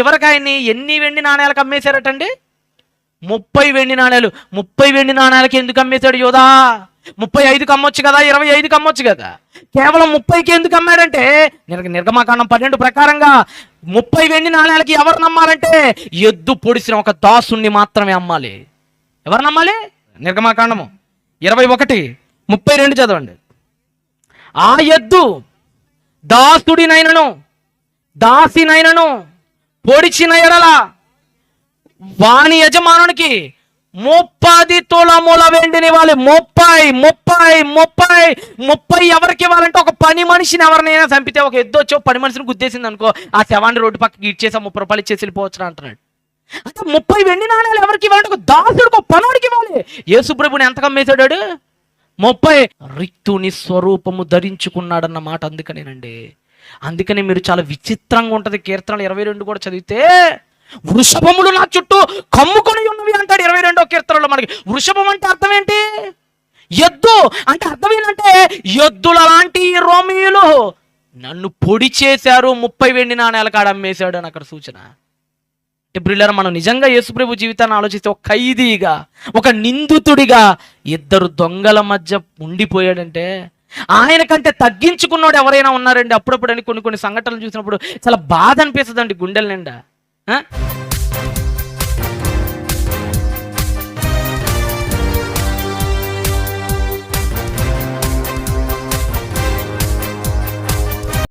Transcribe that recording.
చివరికి ఆయన్ని ఎన్ని వెండి నాణ్యాలకు అమ్మేశారటండి? ముప్పై వెండి నాణ్యాలు ముప్పై వెండి నాణ్యాలకి ఎందుకు అమ్మేశాడు యోధా? ముప్పై ఐదుకి అమ్మొచ్చు కదా? ఇరవై ఐదుకి అమ్మొచ్చు కదా? కేవలం ముప్పైకి ఎందుకు అమ్మాడంటే నిర్గమాకాండం పన్నెండు ప్రకారంగా ముప్పై వెండి నాణ్యాలకి ఎవరు నమ్మాలంటే ఎద్దు పొడిసిన ఒక దాసుణ్ణి మాత్రమే అమ్మాలి. ఎవరు నమ్మాలి? నిర్గమాకాండము. ఇరవై ఒకటి. ముప్పై రెండు చదవండి. ఆ ఎద్దు దాసుడినైనను దాసినైనను పొడిచిన ఎడల వాని యజమానునికి ముప్పది తులముల వెండిని ఇవ్వాలి. ముప్పై ముప్పై ముప్పై ముప్పై ఎవరికి ఇవ్వాలంటే ఒక పని మనిషిని ఎవరినైనా చంపితే ఒక ఎద్దు వచ్చి పని మనిషిని గుద్దేసింది అనుకో ఆ శవాన్ని రోడ్డు పక్కకి ఇచ్చేసి ముప్పై రూపాయలు ఇచ్చేసి వెళ్ళిపోవచ్చు అంటున్నాడు. అంటే ముప్పై వెండి నాణ్యాలు ఎవరికి ఇవ్వాలంటే ఒక దాసుడికి ఒక పనుడికి ఇవ్వాలి. యేసుప్రభుని ఎంత కమ్మేశాడు? ముప్పై. రిక్తుని స్వరూపము ధరించుకున్నాడన్న మాట అందుకనేనండి. అందుకని మీరు చాలా విచిత్రంగా ఉంటుంది. కీర్తనలు ఇరవై రెండు కూడా చదివితే వృషభములు నా చుట్టూ కమ్ముకొని ఉన్నవి అంటాడు ఇరవై రెండో కీర్తనలో మనకి. వృషభం అంటే అర్థం ఏంటి? ఎద్దు. అంటే అర్థం ఏంటంటే ఎద్దుల లాంటి ఈ రోమియులు నన్ను పొడి చేశారు ముప్పై వెండి నాణ్యాల కాడ అమ్మేశాడు అని అక్కడ సూచన. అంటే బ్రిల్లర్ మనం నిజంగా యేసుప్రభు జీవితాన్ని ఆలోచిస్తే ఒక ఖైదీగా ఒక నిందితుడిగా ఇద్దరు దొంగల మధ్య ఉండిపోయాడంటే ఆయన కంటే తగ్గించుకున్నాడు ఎవరైనా ఉన్నారండి అప్పుడప్పుడు అని కొన్ని కొన్ని సంఘటనలు చూసినప్పుడు చాలా బాధ అనిపిస్తుందండి గుండెల నిండా ఆ?